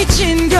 için gö-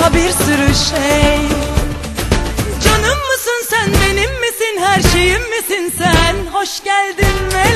daha bir sürü şey. Canım mısın sen benim misin her şeyim misin sen? Hoş geldin melek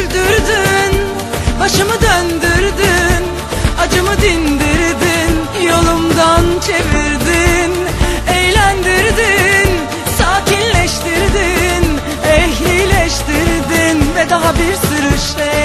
sürdürdün Başımı döndürdün Acımı dindirdin Yolumdan çevirdin Eğlendirdin Sakinleştirdin Ehlileştirdin Ve daha bir sürü şey.